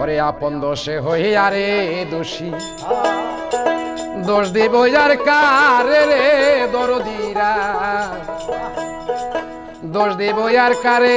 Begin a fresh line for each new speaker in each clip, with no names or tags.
ওরে আপন দোষে হই রে দোষী। দোষ দিব যার কারে রে দরদিরা। দোষ দিব যার কারে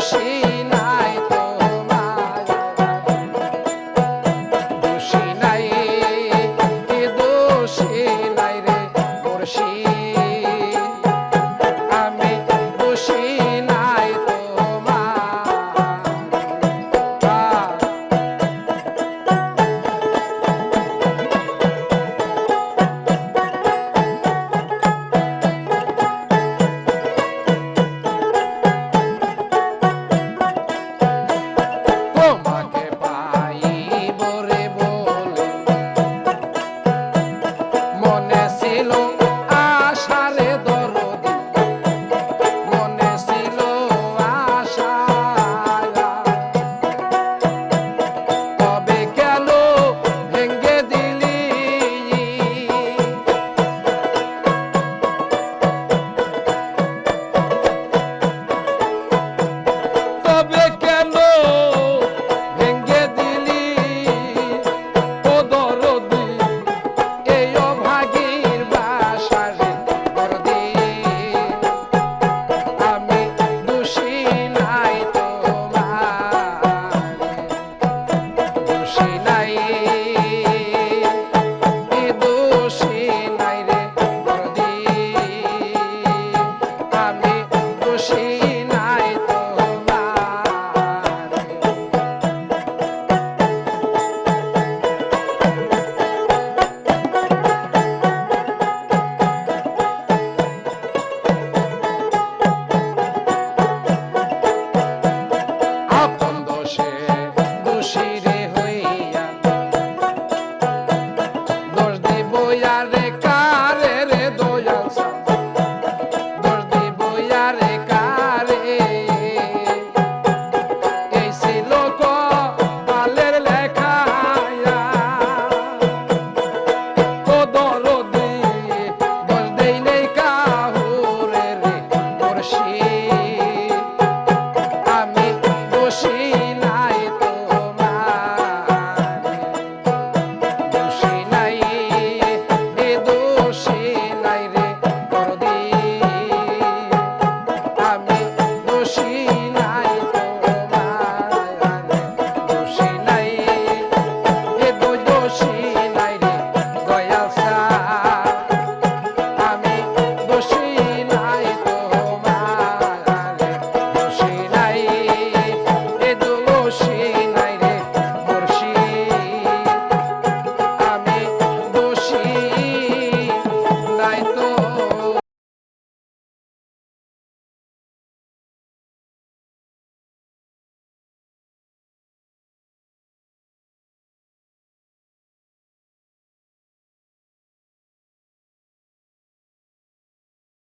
বসে